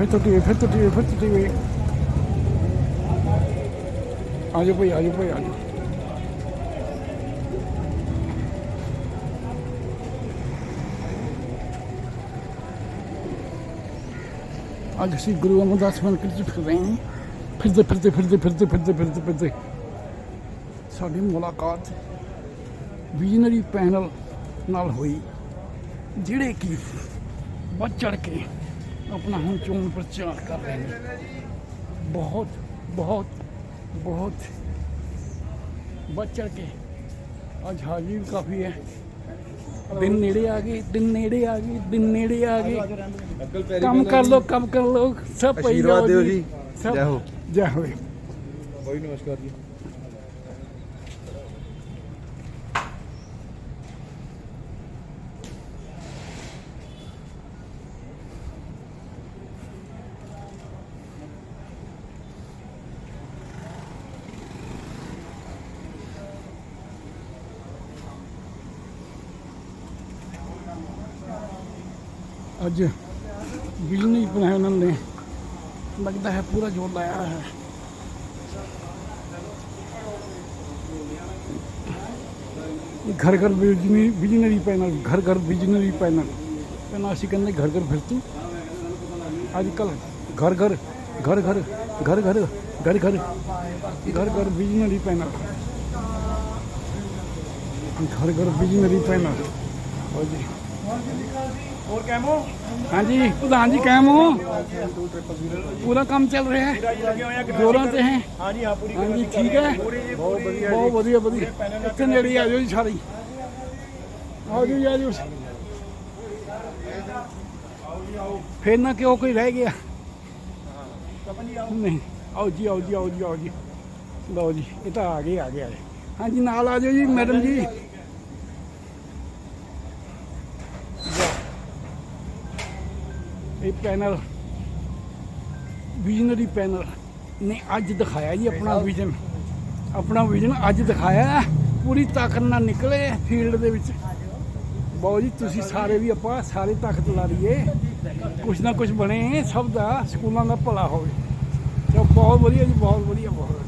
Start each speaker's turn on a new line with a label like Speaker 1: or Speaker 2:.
Speaker 1: ਫਿਰ ਟੁੱਟੀ ਹੋਈ, ਫਿਰ ਟੁੱਟੀ ਹੋਈ, ਫਿਰ ਟੁੱਟੀ ਹੋਈ ਆ ਜਾਓ ਭਾਈ ਆ ਜਾਓ ਭਾਈ ਆ ਜਾਓ। ਅੱਜ ਅਸੀਂ ਗੁਰੂ ਅਮਰਦਾਸ ਮੰਦਰ ਚ ਫਿਰ ਰਹੇ ਹਾਂ। ਫਿਰਦੇ ਫਿਰਦੇ ਫਿਰਦੇ ਫਿਰਦੇ ਫਿਰਦੇ ਫਿਰਦੇ ਫਿਰਦੇ। ਸਾਡੀ ਮੁਲਾਕਾਤ ਵਿਜ਼ਨਰੀ ਪੈਨਲ ਨਾਲ ਹੋਈ। ਜਿਹੜੇ ਕਿ ਵੱਧ ਚੜ ਕੇ अपना हम चौन प्रचार कर रहे हैं। बहुत बहुत बहुत बच्चा के आज हाजिर काफ़ी है। दिन नेड़े आ गए दिन
Speaker 2: नेड़े आ
Speaker 1: गए दिन नेड़े आ गए। कम कर लो
Speaker 2: कम
Speaker 1: कर
Speaker 2: लो सब
Speaker 1: आशीर्वाद
Speaker 2: जय हो।
Speaker 1: जय हो।
Speaker 2: भाई नमस्कार जी।
Speaker 1: ਅੱਜ ਬਿਜਲੀ ਬਣਾਇਆ ਉਹਨਾਂ ਨੇ। ਲੱਗਦਾ ਹੈ ਪੂਰਾ ਜ਼ੋਰ ਲਾਇਆ ਹੈ। ਘਰ ਘਰ ਬਿਜਲੀ ਬਿਜਲੀ ਪੈਨਲ, ਘਰ ਘਰ ਬਿਜਲੀ ਪੈਨਲ। ਪਹਿਲਾਂ ਅਸੀਂ ਕਹਿੰਦੇ ਘਰ ਘਰ ਫਿਰਤੂ। ਅੱਜ ਕੱਲ ਘਰ ਘਰ ਘਰ ਘਰ ਘਰ ਘਰ ਘਰ ਘਰ ਘਰ ਘਰ ਬਿਜਲੀ ਪੈਨਲ। ਘਰ ਘਰ ਬਿਜਲੀ ਪੈਨਲ। ਹੋ
Speaker 3: ਹੋਰ ਕੈਮੋ
Speaker 1: ਹਾਂਜੀ ਪ੍ਰਧਾਨ ਜੀ ਕਾਇਮ ਹੋ ਪੂਰਾ ਕੰਮ ਚੱਲ ਰਿਹਾ ਹੈ
Speaker 3: ਲੱਗੇ ਹੋਏ ਆ
Speaker 1: ਜੋਰਾਂ ਤੇ ਹੈ
Speaker 3: ਹਾਂਜੀ ਹਾਂ ਪੂਰੀ
Speaker 1: ਹਾਂਜੀ ਠੀਕ ਹੈ
Speaker 3: ਬਹੁਤ ਵਧੀਆ
Speaker 1: ਬਹੁਤ ਵਧੀਆ ਵਧੀਆ ਇੱਥੇ ਨੇੜੇ ਆ ਜਾਓ ਜੀ ਸਾਰੇ ਹੀ। ਆਓ ਜੀ ਆ ਜਾਓ ਫੇਰ ਨਾ ਕਿਉਂ ਕੋਈ ਰਹਿ ਗਿਆ ਨਹੀਂ ਆਓ ਜੀ ਆਓ ਜੀ ਆਓ ਜੀ ਆਓ ਜੀ ਲਓ ਜੀ ਇਹ ਤਾਂ ਆ ਗਏ ਆ ਗਏ ਆ ਗਏ। ਹਾਂਜੀ ਨਾਲ ਆ ਜਾਓ ਜੀ ਮੈਡਮ ਜੀ ਇਹ ਪੈਨਲ ਵਿਜ਼ਨਰੀ ਪੈਨਲ ਨੇ ਅੱਜ ਦਿਖਾਇਆ ਜੀ ਆਪਣਾ ਵਿਜ਼ਨ ਆਪਣਾ ਵਿਜ਼ਨ ਅੱਜ ਦਿਖਾਇਆ। ਪੂਰੀ ਤਾਕਤ ਨਾਲ ਨਿਕਲੇ ਫੀਲਡ ਦੇ ਵਿੱਚ। ਬਹੁਤ ਜੀ ਤੁਸੀਂ ਸਾਰੇ ਵੀ ਆਪਾਂ ਸਾਰੇ ਤਾਕਤ ਲਾ ਲਈਏ। ਕੁਛ ਨਾ ਕੁਛ ਬਣੇ ਸਭ ਦਾ ਸਕੂਲਾਂ ਦਾ ਭਲਾ ਹੋਵੇ। ਚਲੋ ਬਹੁਤ ਵਧੀਆ ਜੀ ਬਹੁਤ ਵਧੀਆ ਬਹੁਤ